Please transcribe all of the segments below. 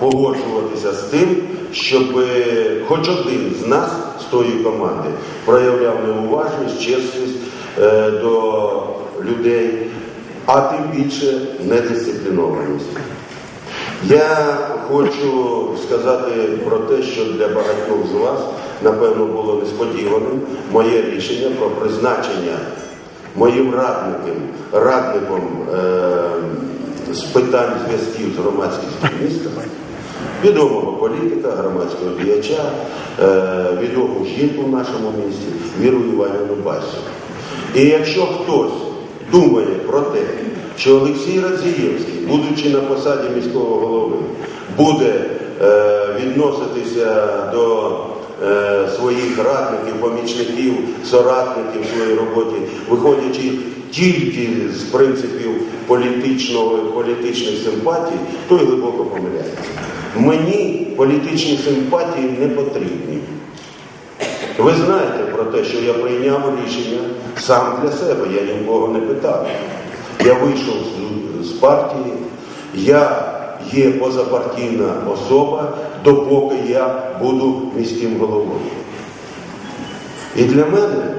погоджуватися з тим, щоб е, хоч один з нас з тої команди проявляв неуважність, чесність е, до людей, а тим більше недисциплінованість. Я хочу сказати про те, що для багатьох з вас, напевно, було несподіваним моє рішення про призначення моїм радником, радником е, з питань зв'язків з громадськістю міста, відомого політика, громадського діяча, е, відому жінку в нашому місті, Віру Іванівну Басю. І якщо хтось думає про те, що Олексій Радзієвський, будучи на посаді міського голови, буде е, відноситися до е, своїх радників, помічників, соратників в своїй роботі, виходячи тільки з принципів політичних симпатій, той глибоко помиляється. Мені політичні симпатії не потрібні. Ви знаєте про те, що я прийняв рішення сам для себе, я нікого не питав. Я вийшов з, партії, я є позапартійна особа, допоки я буду міським головою. І для мене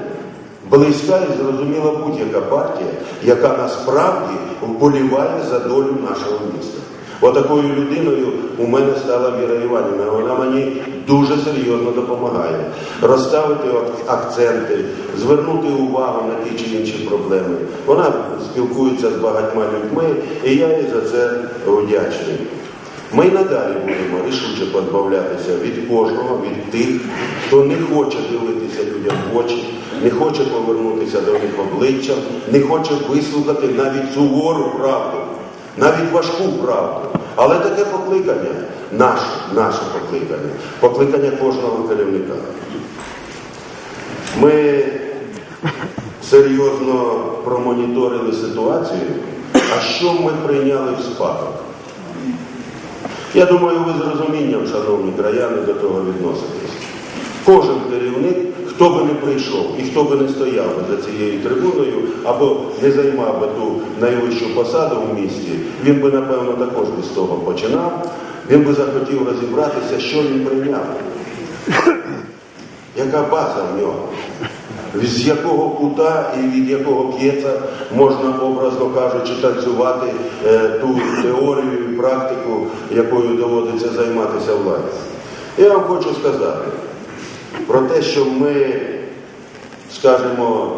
близька і зрозуміла будь-яка партія, яка насправді вболіває за долю нашого міста. Отакою людиною у мене стала Віра Іванівна. Вона мені дуже серйозно допомагає розставити акценти, звернути увагу на ті чи інші проблеми. Вона спілкується з багатьма людьми, і я їй за це вдячний. Ми й надалі будемо рішуче позбавлятися від кожного, від тих, хто не хоче дивитися людям в очі, не хоче повернутися до них обличчям, не хоче вислухати навіть сувору правду, навіть важку правду. Але таке покликання, наше, наше покликання, покликання кожного керівника. Ми серйозно промоніторили ситуацію, а що ми прийняли в спадок? Я думаю, ви з розумінням, шановні краяни, до того відноситесь. Кожен керівник, хто би не прийшов і хто би не стояв за цією трибуною або не займав би ту найвищу посаду в місті, він би, напевно, також би з того починав. Він би захотів розібратися, що він прийняв. Яка база в нього? З якого кута і від якого п'єца можна, образно кажучи, танцювати е, ту теорію і практику, якою доводиться займатися владі. Я вам хочу сказати про те, що ми, скажімо,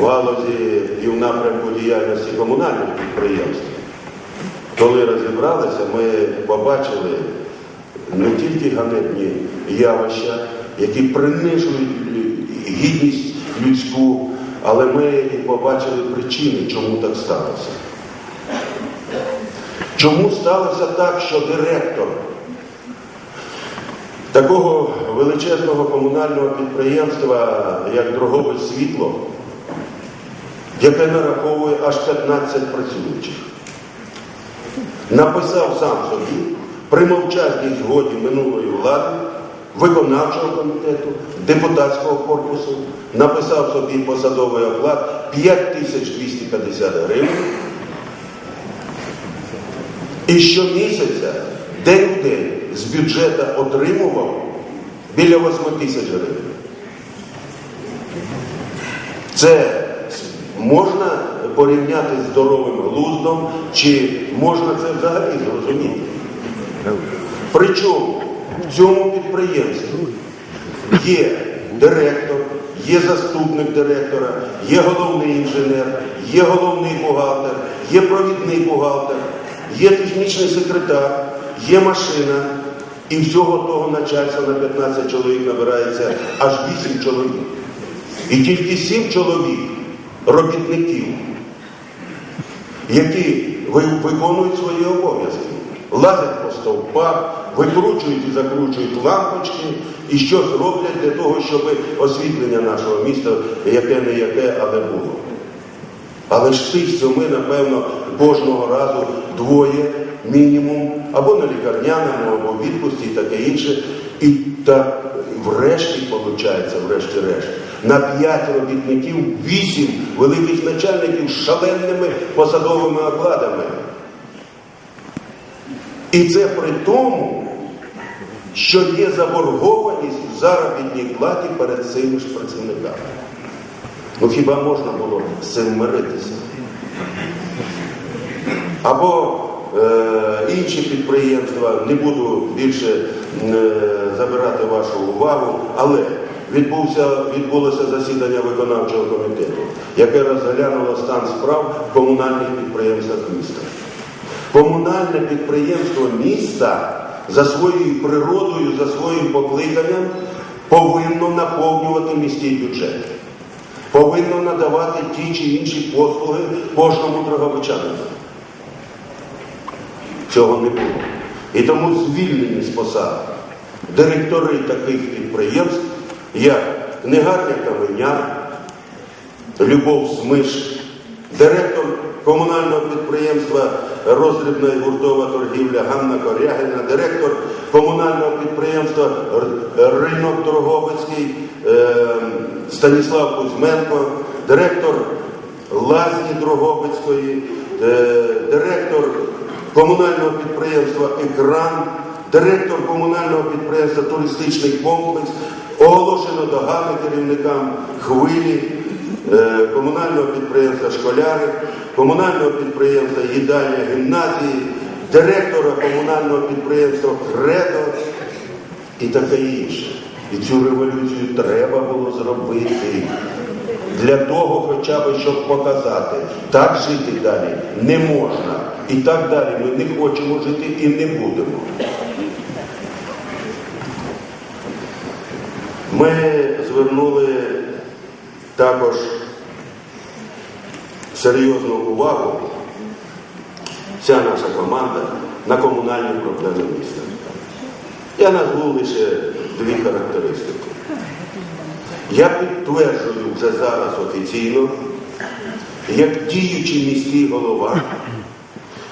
в галузі і в напрямку діяльності комунальних підприємств, коли розібралися, ми побачили не тільки ганебні явища, які принижують гідність людську, але ми і побачили причини, чому так сталося. Чому сталося так, що директор такого величезного комунального підприємства, як Дрогове світло, яке нараховує аж 15 працюючих, написав сам собі при мовчазній згоді минулої влади, виконавчого комітету, депутатського корпусу, написав собі посадовий оклад 5250 гривень. І щомісяця, день в день, з бюджету отримував біля 8 тисяч гривень. Це можна порівняти з здоровим глуздом, чи можна це взагалі зрозуміти? Причому в цьому підприємстві є директор, є заступник директора, є головний інженер, є головний бухгалтер, є провідний бухгалтер, є технічний секретар, є машина. І всього того начальства на 15 чоловік набирається аж 8 чоловік. І тільки 7 чоловік робітників, які виконують свої обов'язки, лазять по стовпах, викручують і закручують лампочки і щось роблять для того, щоб освітлення нашого міста яке не яке, але було. Але ж тих семи, напевно, кожного разу двоє мінімум, або на лікарняному, або в відпусті, і таке інше. І так врешті, виходить, врешті-решт, на п'ять робітників вісім великих начальників з шаленими посадовими окладами. І це при тому, що є заборгованість в заробітній платі перед цими ж працівниками. Ну хіба можна було з цим миритися? Або е, інші підприємства, не буду більше е, забирати вашу увагу, але відбувся, відбулося засідання виконавчого комітету, яке розглянуло стан справ в комунальних підприємствах міста. Комунальне підприємство міста за своєю природою, за своїм покликанням повинно наповнювати міський бюджет, повинно надавати ті чи інші послуги кожному дороговичанину. Цього не було. І тому звільнені з посад директори таких підприємств, як Негарня Каменяр, Любов Смиш, директор комунального підприємства роздрібна і гуртова торгівля. Ганна Корягіна, директор комунального підприємства Ринок Торговицький е, Станіслав Кузьменко, директор Лазні Дрогобицької, е, директор комунального підприємства Екран, директор комунального підприємства Туристичний комплекс, оголошено догани керівникам хвилі, комунального підприємства Школяри, комунального підприємства Їдальня гімназії, директора комунального підприємства Кредо і таке інше. І цю революцію треба було зробити. Для того, хоча б, щоб показати, так жити далі не можна. І так далі ми не хочемо жити і не будемо. Ми звернули також серйозну увагу, вся наша команда, на комунальні проблеми міста. Я назву лише дві характеристики. Я підтверджую вже зараз офіційно, як діючий міський голова,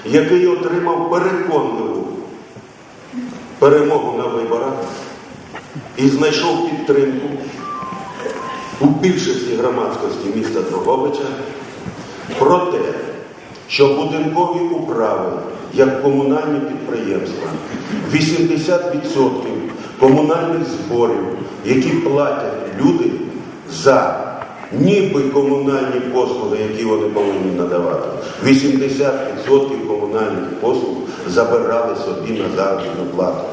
який отримав переконливу перемогу на виборах і знайшов підтримку у більшості громадськості міста Дрогобича про те, що будинкові управи, як комунальні підприємства, 80% комунальних зборів, які платять люди за ніби комунальні послуги, які вони повинні надавати, 80% комунальних послуг забирали собі на заробітну плату.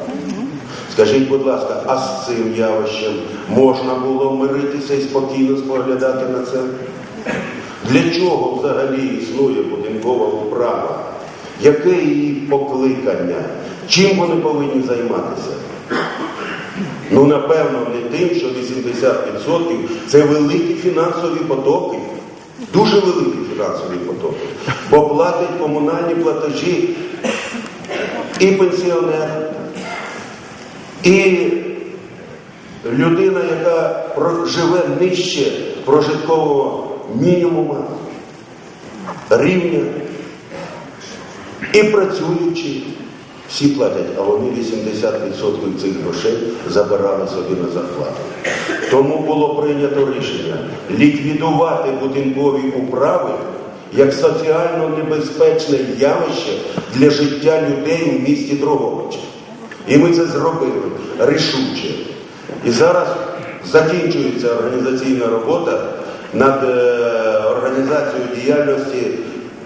Скажіть, будь ласка, а з цим явищем можна було миритися і спокійно споглядати на це? Для чого взагалі існує будинкова управа? Яке її покликання? Чим вони повинні займатися? Ну, напевно, не тим, що 80% це великі фінансові потоки, дуже великі фінансові потоки, бо платять комунальні платежі і пенсіонер, і людина, яка живе нижче прожиткового мінімуму, рівня, і працюючи, всі платять, а вони 80% цих грошей забирали собі на зарплату. Тому було прийнято рішення ліквідувати будинкові управи як соціально небезпечне явище для життя людей у місті Дрогобича. І ми це зробили рішуче. І зараз закінчується організаційна робота над е, організацією діяльності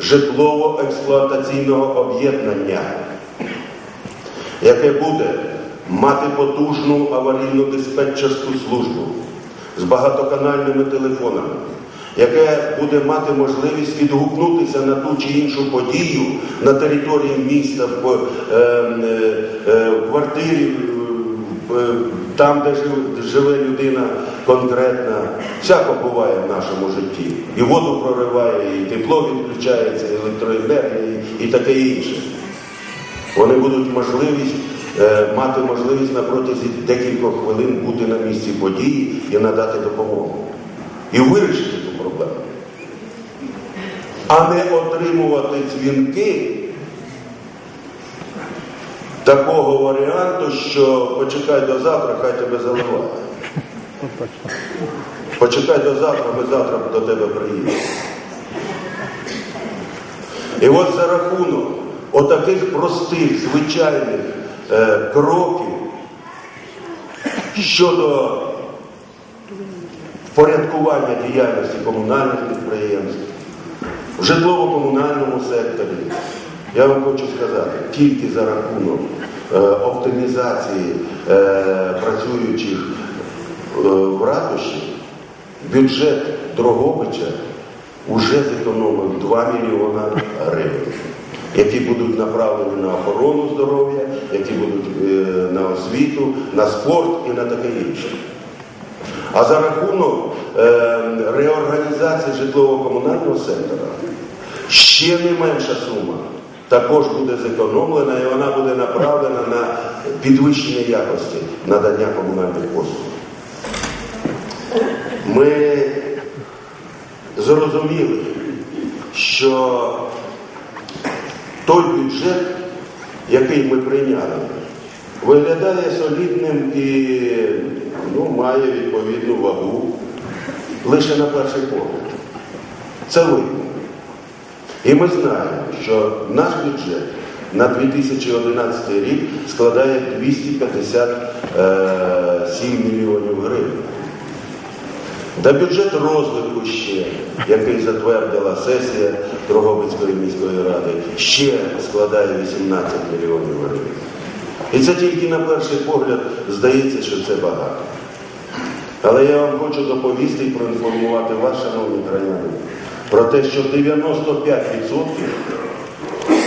житлово-експлуатаційного об'єднання, яке буде мати потужну аварійну диспетчерську службу з багатоканальними телефонами, яке буде мати можливість відгукнутися на ту чи іншу подію на території міста, в, е, е, е, квартирі, там, де живе людина конкретна. Всяко буває в нашому житті. І воду прориває, і тепло відключається, і електроенергія, і, таке інше. Вони будуть можливість, мати можливість на протязі декількох хвилин бути на місці події і надати допомогу. І вирішити. А не отримувати дзвінки такого варіанту, що почекай до завтра, хай тебе заливає. Почекай до завтра, ми завтра до тебе приїдемо. І от за рахунок отаких простих, звичайних е, кроків щодо впорядкування діяльності комунальних підприємств, в житлово-комунальному секторі. Я вам хочу сказати, тільки за рахунок е, оптимізації е, працюючих е, в ратуші бюджет Дрогобича вже зекономив 2 мільйона гривень, які будуть направлені на охорону здоров'я, які будуть е, на освіту, на спорт і на таке інше. А за рахунок реорганізації житлово-комунального сектора. Ще не менша сума. Також буде зекономлена і вона буде направлена на підвищення якості надання комунальних послуг. Ми зрозуміли, що той бюджет, який ми прийняли, виглядає солідним і ну, має відповідну вагу лише на перший погляд. Це видно. І ми знаємо, що наш бюджет на 2011 рік складає 257 мільйонів гривень. Та бюджет розвитку ще, який затвердила сесія Дрогобицької міської ради, ще складає 18 мільйонів гривень. І це тільки на перший погляд здається, що це багато. Але я вам хочу доповісти і проінформувати вас, шановні краяни, про те, що 95%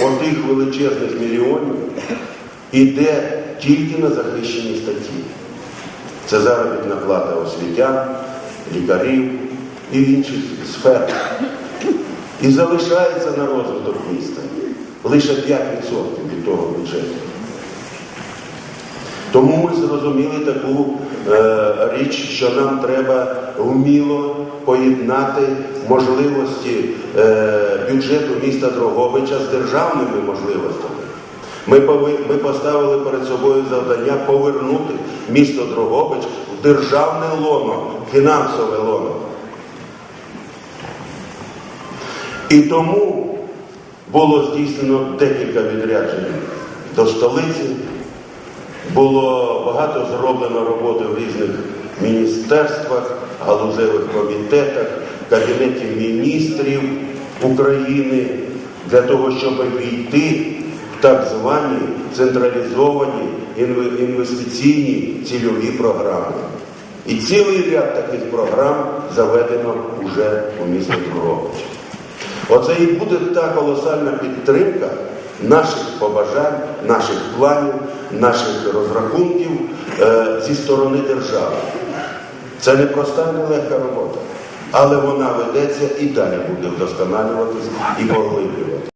отих величезних мільйонів іде тільки на захищені статті. Це заробітна плата освітян, лікарів і інших сфер. І залишається на розвиток міста лише 5% від того бюджету. Тому ми зрозуміли таку е, річ, що нам треба вміло поєднати можливості е, бюджету міста Дрогобича з державними можливостями. Ми, пови- ми поставили перед собою завдання повернути місто Дрогобич в державне лоно, фінансове лоно. І тому було здійснено декілька відряджень до столиці. Було багато зроблено роботи в різних міністерствах, галузевих комітетах, кабінеті міністрів України для того, щоб війти в так звані централізовані інвестиційні цільові програми. І цілий ряд таких програм заведено вже у місті Дрогобич. Оце і буде та колосальна підтримка наших побажань, наших планів, наших розрахунків е, зі сторони держави. Це не проста, не легка робота, але вона ведеться і далі буде вдосконалюватись і поглиблюватись.